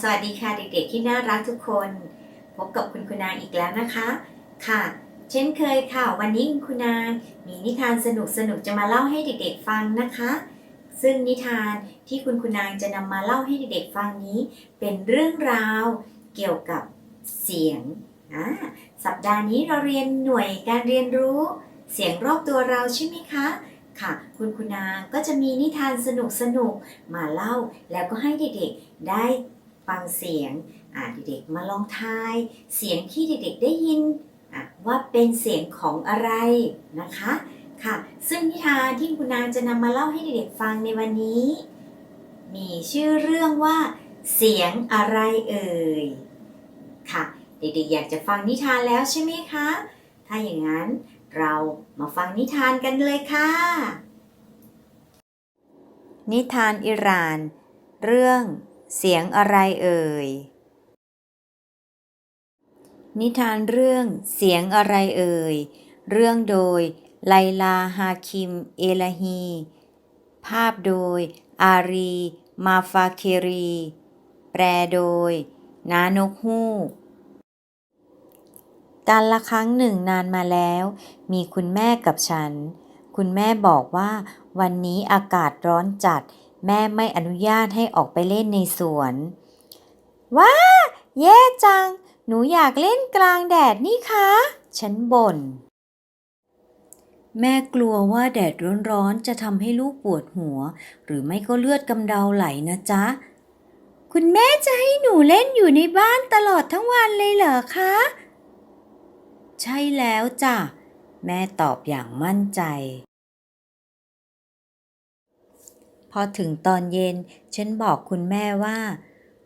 สวัสดีค่ะเด็กๆที่น่ารักทุกคน พบกับคุณคุณางอีกแล้วนะคะ ค่ะ เช่นเคยค่ะ วันนี้คุณคุณางมีนิทานสนุกๆจะมาเล่าให้เด็กๆฟังนะคะ ซึ่งนิทานที่คุณคุณางจะนำมาเล่าให้เด็กๆฟังนี้ เป็นเรื่องราวเกี่ยวกับเสียงอ่าสัปดาห์นี้เราเรียนหน่วยการเรียนรู้ เสียงรอบตัวเราใช่ไหมคะค่ะคุณคุณางก็จะมีนิทานสนุกๆมาเล่าแล้วก็ให้เด็กๆได้ ฟังเสียงอ่าเด็กๆมาลองทาย เสียงที่เด็กๆได้ยินอะว่าเป็นเสียงของอะไรนะคะค่ะ ซึ่งนิทานที่คุณนางจะนำมาเล่าให้เด็กๆฟังในวันนี้ มีชื่อเรื่องว่า เสียงอะไรเอ่ยค่ะ เด็กๆอยากจะฟังนิทานแล้วใช่ไหมคะ ถ้าอย่างนั้นเรามาฟังนิทานกันเลยค่ะ นิทานอิหร่าน เรื่อง เสียงอะไรเอ่ย นิทานเรื่องเสียงอะไรเอ่ย เรื่องโดยไลลาฮาคิม เอลาฮี ภาพโดย อารี มาฟาเครี แปลโดย นานกฮูกการละครั้งหนึ่งนานมาแล้ว มีคุณแม่กับฉัน คุณแม่บอกว่า วันนี้อากาศร้อนจัด แม่ไม่อนุญาตให้ออกไปเล่นในสวน ว้า แย่จัง หนูอยากเล่นกลางแดดนี่คะ ฉันบ่น แม่กลัวว่าแดดร้อนๆจะทำให้ลูกปวดหัว หรือไม่ก็เลือดกำเดาไหลนะจ๊ะ คุณแม่จะให้หนูเล่นอยู่ในบ้านตลอดทั้งวันเลยเหรอคะ ใช่แล้วจ้ะ แม่ตอบอย่างมั่นใจ อถึงตอนเย็น ฉันบอกคุณแม่ว่า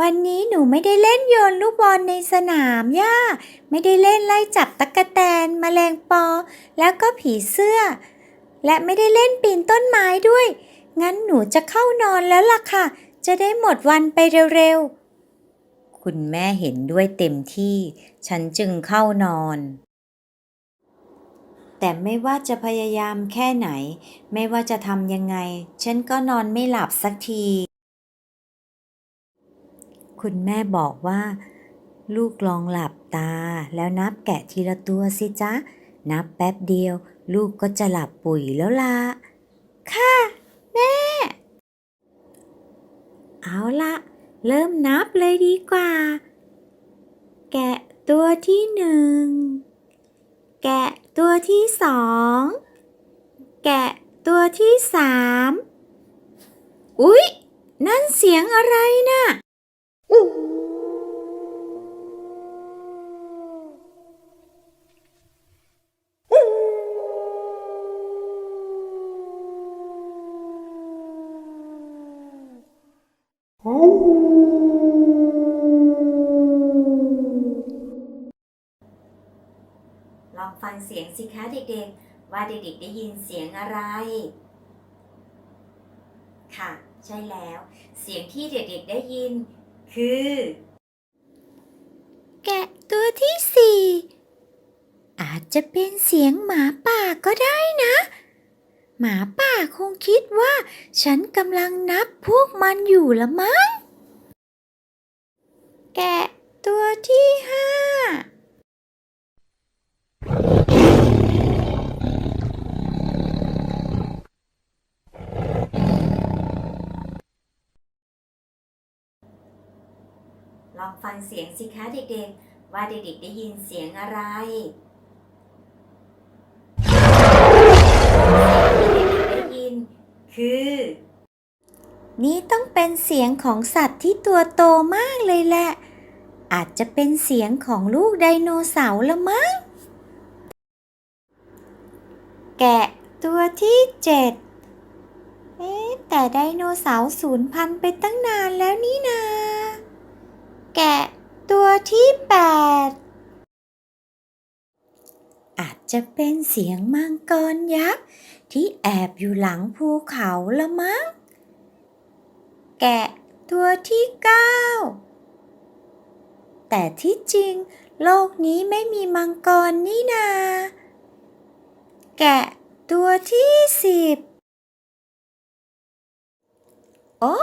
วันนี้หนูไม่ได้เล่นโยนลูกบอลในสนามย่าไม่ได้เล่นไล่จับตั๊กแตนแมลงปอ แล้วก็ผีเสื้อ และไม่ได้เล่นปีนต้นไม้ด้วย งั้นหนูจะเข้านอนแล้วล่ะค่ะ จะได้หมดวันไปเร็วๆ คุณแม่เห็นด้วยเต็มที่ ฉันจึงเข้านอน แต่ไม่ว่าจะพยายามแค่ไหน ไม่ว่าจะทำยังไง ฉันก็นอนไม่หลับสักที คุณแม่บอกว่า ลูกลองหลับตา แล้วนับแกะทีละตัวสิจ๊ะ นับแป๊บเดียว ลูกก็จะหลับปุ๋ยแล้วล่ะ ค่ะ แม่ เอาละเริ่มนับเลยดีกว่า แกะตัวที่หนึ่ง แกะตัวที่สอง แกะตัวที่สามอุ๊ย นั่นเสียงอะไรน่ะองฟังเสิคะเด็กๆ ว่าเด็กๆได้ยินเสียงอะไร ค่ะ ใช่แล้ว เสียงที่เด็กๆได้ยิน คือ แกะตัวที่สี่อาจจะเป็นเสียงหมาป่าก็ได้นะ หมาป่าคงคิดว่า ฉันกำลังนับพวกมันอยู่ละมั้งแกะตัวที่ห้า ฟังเสียงสิคะเด็กๆ ว่าเด็กๆได้ยินเสียงอะไรเสียงที่เด็กๆได้ยิน คือ นี่ต้องเป็นเสียงของสัตว์ที่ตัวโตมากเลยแหละ อาจจะเป็นเสียงของลูกไดโนเสาร์ละมั้ง แกะตัวที่เจ็ดเอ๊ะแต่ไดโนเสาร์สูญพันธุ์ไปตั้งนานแล้วนี่นา แกะตัวที่แปดอาจจะเป็นเสียงมังกรยักษ์ที่แอบอยู่หลังภูเขาละมั้ง แกะตัวที่เก้าแต่ที่จริงโลกนี้ไม่มีมังกรนี่นา แกะตัวที่สิบโอ้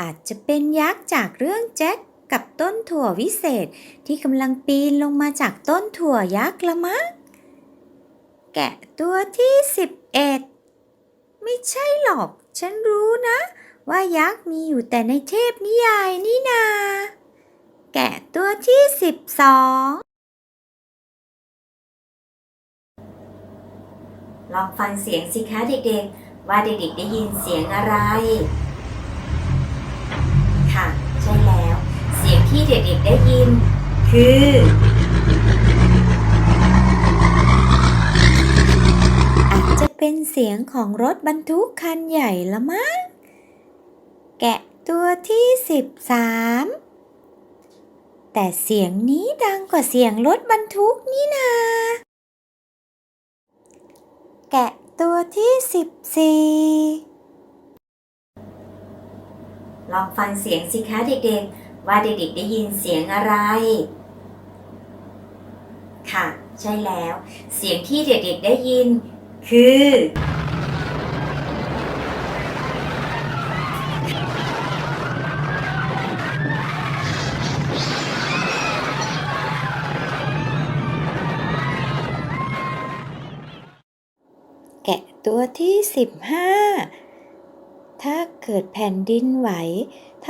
อาจจะเป็นยักษ์จากเรื่องแจ็ค กับต้นถั่ววิเศษที่กำลังปีนลงมาจากต้นถั่วยักษ์ละมั้งแกะตัวที่สิบเอ็ดไม่ใช่หรอก ฉันรู้นะ ว่ายักษ์มีอยู่แต่ในเทพนิยายนี่นา แกะตัวที่สิบสองลองฟังเสียงสิคะเด็กๆ ว่าเด็กๆได้ยินเสียงอะไร ค่ะ ใช่แล้ว เสียง ที่เด็กๆได้ยิน คือ อาจจะเป็นเสียงของรถบรรทุกคันใหญ่ละมั้งแกะตัวที่สิบสามแต่เสียงนี้ดังกว่าเสียงรถบรรทุกนี่นา แกะตัวที่สิบสี่ลองฟังเสียงสิคะเด็กๆ ว่าเด็กๆได้ยินเสียงอะไร ค่ะ ใช่แล้ว เสียงที่เด็กๆได้ยิน คือ แกะตัวที่สิบห้าถ้าเกิดแผ่นดินไหว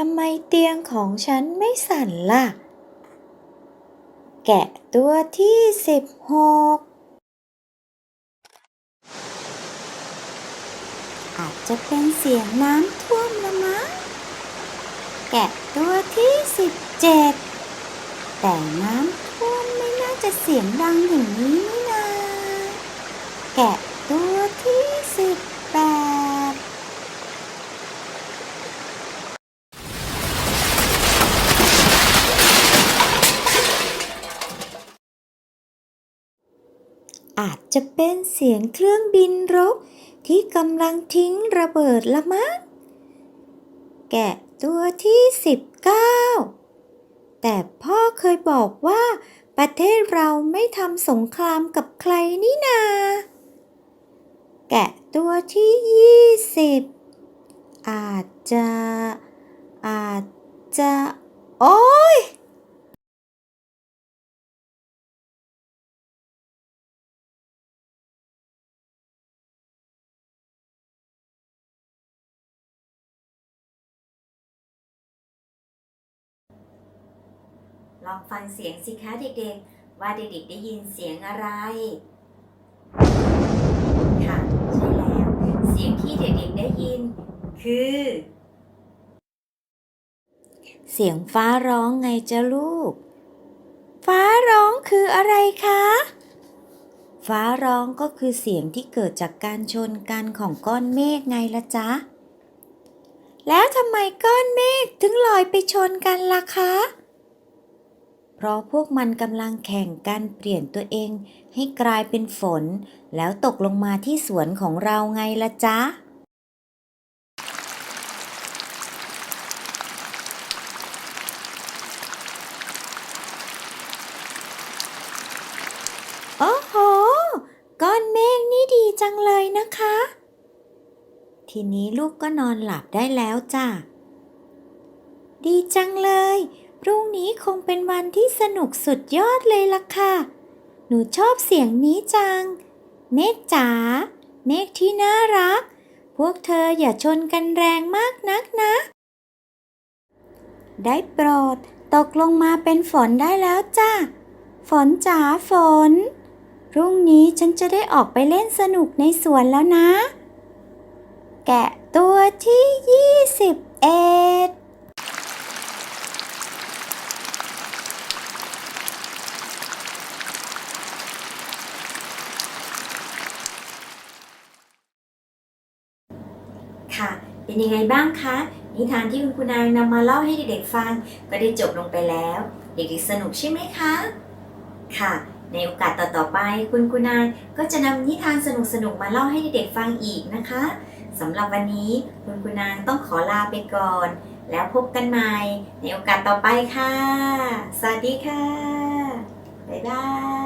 ำไมเตียงของฉันไม่สั่นล่ะ แกะตัวที่สิบหกอาจจะเป็นเสียงน้ำท่วมละมั้ง แกะตัวที่สิบเจ็ดแต่น้ำท่วมไม่น่าจะเสียงดังอย่างนี้นี่นา แกะตัวที่สิบแปด อา จะเป็นเสียงเครื่องบินรบที่กำลังทิ้งระเบิดละมั้ง แกะตัวที่สิบเก้าแต่พ่อเคยบอกว่าประเทศเราไม่ทำสงครามกับใครนี่นา แกะตัวที่ยี่สิบอาจจะ อาจจะ โอ้ย ลองฟังเสียงสิคะเด็กๆ ว่าเด็กๆได้ยินเสียงอะไร ค่ะใช่แล้ว เสียงที่เด็กๆได้ยิน คือ เสียงฟ้าร้องไงจ๊ะลูก ฟ้าร้องคืออะไรคะ ฟ้าร้องก็คือเสียงที่เกิดจากการชนกันของก้อนเมฆไงละจ๊ะแล้วทำไมก้อนเมฆถึงลอยไปชนกันล่ะคะ เพราะพวกมันกำลังแข่งกันเปลี่ยนตัวเอง ให้กลายเป็นฝน แล้วตกลงมาที่สวนของเราไงละจ๊ะ โอ้โห ก้อนเมฆนี่ดีจังเลยนะคะ ทีนี้ลูกก็นอนหลับได้แล้วจ้ะ ดีจังเลย พรุ่งนี้คงเป็นวันที่สนุกสุดยอดเลยล่ะค่ะ หนูชอบเสียงนี้จัง เมฆจ๋า เมฆที่น่ารัก พวกเธออย่าชนกันแรงมากนักนะ ได้โปรด ตกลงมาเป็นฝนได้แล้วจ้าฝนจ๋าฝน พรุ่งนี้ฉันจะได้ออกไปเล่นสนุกในสวนแล้วนะ แกะตัวที่ยี่สิบเอ็ด ค่ะ เป็นยังไงบ้างคะ นิทานที่คุณครูนางนำมาเล่าให้เด็กๆฟัง ก็ได้จบลงไปแล้ว เด็กๆสนุกใช่ไหมคะ ค่ะ ในโอกาสต่อๆไปคุณครูนางก็จะนำนิทานสนุกๆมาเล่าให้เด็กๆฟังอีกนะคะสำหรับวันนี้คุณครูนางต้องขอลาไปก่อน แล้วพบกันใหม่ในโอกาสต่อไปค่ะ สวัสดีค่ะ บ๊ายบาย